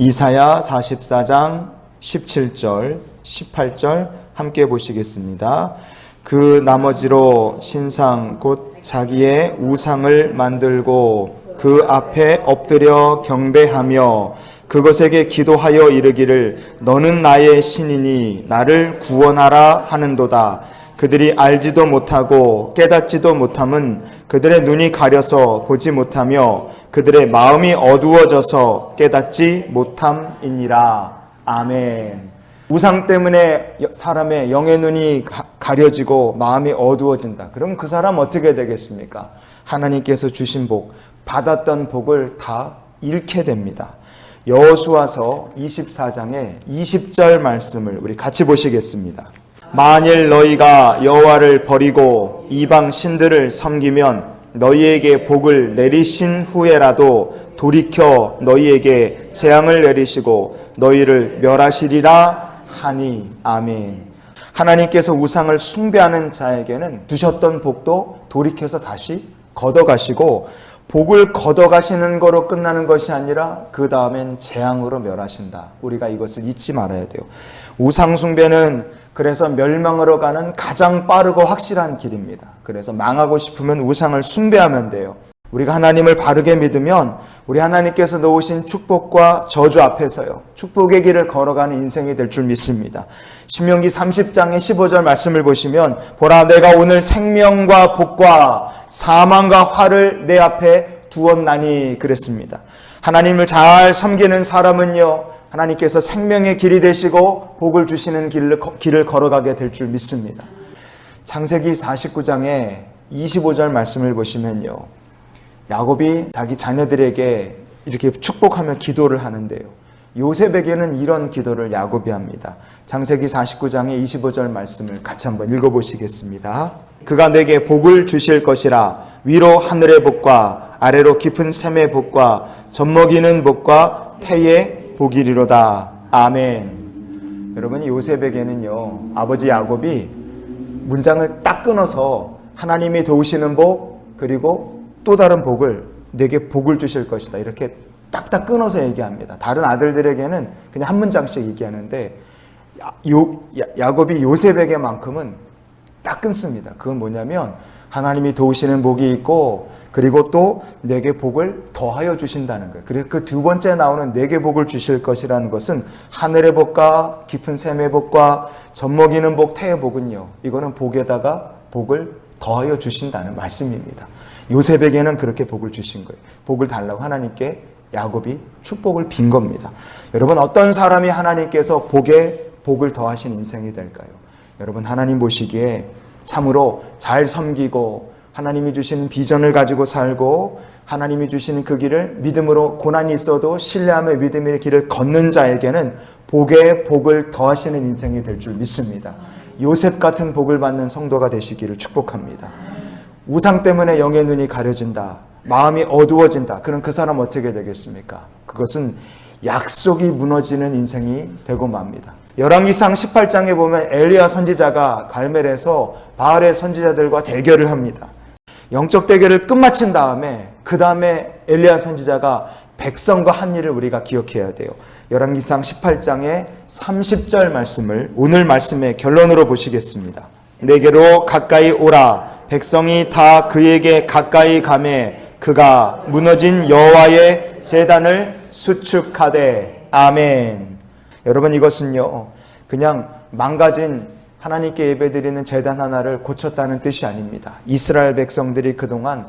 이사야 44장 17절, 18절 함께 보시겠습니다. 그 나머지로 신상 곧 자기의 우상을 만들고 그 앞에 엎드려 경배하며 그것에게 기도하여 이르기를 너는 나의 신이니 나를 구원하라 하는도다. 그들이 알지도 못하고 깨닫지도 못함은 그들의 눈이 가려서 보지 못하며 그들의 마음이 어두워져서 깨닫지 못함이니라. 아멘. 우상 때문에 여- 사람의 영의 눈이 가- 가려지고 마음이 어두워진다. 그럼 그 사람 어떻게 되겠습니까? 하나님께서 주신 복, 받았던 복을 다 잃게 됩니다. 여호수아서 24장의 20절 말씀을 우리 같이 보시겠습니다. 만일 너희가 여호와를 버리고 이방 신들을 섬기면 너희에게 복을 내리신 후에라도 돌이켜 너희에게 재앙을 내리시고 너희를 멸하시리라 하니 아멘. 하나님께서 우상을 숭배하는 자에게는 주셨던 복도 돌이켜서 다시 걷어가시고 복을 걷어가시는 거로 끝나는 것이 아니라 그 다음엔 재앙으로 멸하신다. 우리가 이것을 잊지 말아야 돼요. 우상숭배는 그래서 멸망으로 가는 가장 빠르고 확실한 길입니다. 그래서 망하고 싶으면 우상을 숭배하면 돼요. 우리가 하나님을 바르게 믿으면 우리 하나님께서 놓으신 축복과 저주 앞에서요. 축복의 길을 걸어가는 인생이 될 줄 믿습니다. 신명기 30장의 15절 말씀을 보시면 보라 내가 오늘 생명과 복과 사망과 화를 내 앞에 두었나니 그랬습니다. 하나님을 잘 섬기는 사람은요. 하나님께서 생명의 길이 되시고 복을 주시는 길을, 길을 걸어가게 될 줄 믿습니다. 창세기 49장의 25절 말씀을 보시면요. 야곱이 자기 자녀들에게 이렇게 축복하며 기도를 하는데요. 요셉에게는 이런 기도를 야곱이 합니다. 창세기 49장의 25절 말씀을 같이 한번 읽어보시겠습니다. 그가 내게 복을 주실 것이라 위로 하늘의 복과 아래로 깊은 샘의 복과 젖먹이는 복과 태의 복이리로다. 아멘. 여러분 요셉에게는요 아버지 야곱이 문장을 딱 끊어서 하나님이 도우시는 복 그리고 또 다른 복을 내게 복을 주실 것이다 이렇게 딱딱 끊어서 얘기합니다. 다른 아들들에게는 그냥 한 문장씩 얘기하는데 야, 요, 야, 야곱이 요셉에게만큼은 딱 끊습니다. 그건 뭐냐면 하나님이 도우시는 복이 있고 그리고 또 내게 복을 더하여 주신다는 거예요. 그래서 그 두 번째 나오는 내게 복을 주실 것이라는 것은 하늘의 복과 깊은 샘의 복과 젖먹이는 복, 태의 복은요. 이거는 복에다가 복을 더하여 주신다는 말씀입니다. 요셉에게는 그렇게 복을 주신 거예요. 복을 달라고 하나님께 야곱이 축복을 빈 겁니다. 여러분 어떤 사람이 하나님께서 복에 복을 더하신 인생이 될까요? 여러분 하나님 보시기에 참으로 잘 섬기고 하나님이 주신 비전을 가지고 살고 하나님이 주시는 그 길을 믿음으로 고난이 있어도 신뢰하며 믿음의 길을 걷는 자에게는 복에 복을 더하시는 인생이 될 줄 믿습니다. 요셉 같은 복을 받는 성도가 되시기를 축복합니다. 우상 때문에 영의 눈이 가려진다. 마음이 어두워진다. 그럼 그 사람 어떻게 되겠습니까? 그것은 약속이 무너지는 인생이 되고 맙니다. 열왕기상 18장에 보면 엘리야 선지자가 갈멜에서 바알의 선지자들과 대결을 합니다. 영적 대결을 끝마친 다음에 그 다음에 엘리야 선지자가 백성과 한 일을 우리가 기억해야 돼요. 열왕기상 18장의 30절 말씀을 오늘 말씀의 결론으로 보시겠습니다. 내게로 가까이 오라 백성이 다 그에게 가까이 가매 그가 무너진 여호와의 제단을 수축하되 아멘. 여러분 이것은요 그냥 망가진 하나님께 예배드리는 제단 하나를 고쳤다는 뜻이 아닙니다. 이스라엘 백성들이 그동안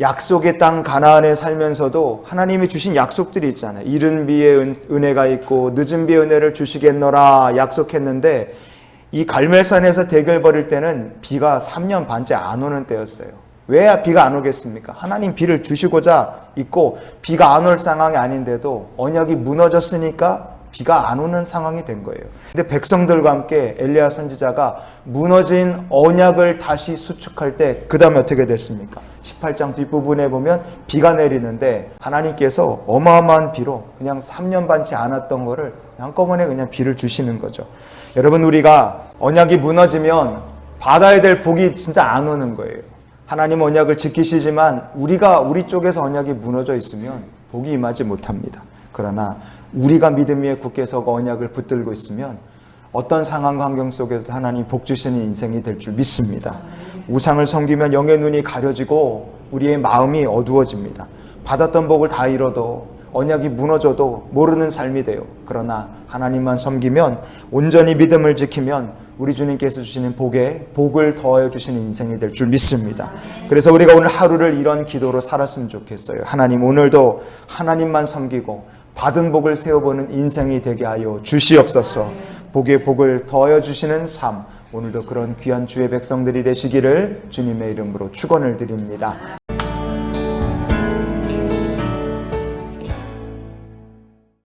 약속의 땅 가나안에 살면서도 하나님이 주신 약속들이 있잖아요. 이른 은, 은혜가 있고 늦은 비에 은혜를 주시겠노라 약속했는데 이 갈멜산에서 대결 벌일 때는 비가 3년 반째 안 오는 때였어요. 왜 비가 안 오겠습니까? 하나님 비를 주시고자 있고 비가 안 올 상황이 아닌데도 언약이 무너졌으니까 비가 안 오는 상황이 된 거예요. 근데 백성들과 함께 엘리야 선지자가 무너진 언약을 다시 수축할 때 그 다음에 어떻게 됐습니까? 18장 뒷부분에 보면 비가 내리는데 하나님께서 어마어마한 비로 그냥 3년 반치 않았던 거를 한꺼번에 그냥 비를 주시는 거죠. 여러분 우리가 언약이 무너지면 받아야 될 복이 진짜 안 오는 거예요. 하나님 언약을 지키시지만 우리가 우리 쪽에서 언약이 무너져 있으면 복이 임하지 못합니다. 그러나 우리가 믿음 위에 굳게 서고 언약을 붙들고 있으면 어떤 상황 환경 속에서 하나님 복 주시는 인생이 될 줄 믿습니다. 우상을 섬기면 영의 눈이 가려지고 우리의 마음이 어두워집니다. 받았던 복을 다 잃어도 언약이 무너져도 모르는 삶이 돼요. 그러나 하나님만 섬기면 온전히 믿음을 지키면 우리 주님께서 주시는 복에 복을 더해 주시는 인생이 될 줄 믿습니다. 그래서 우리가 오늘 하루를 이런 기도로 살았으면 좋겠어요. 하나님 오늘도 하나님만 섬기고 받은 복을 세워보는 인생이 되게 하여 주시옵소서. 복의 복을 더하여 주시는 삶. 오늘도 그런 귀한 주의 백성들이 되시기를 주님의 이름으로 축원을 드립니다.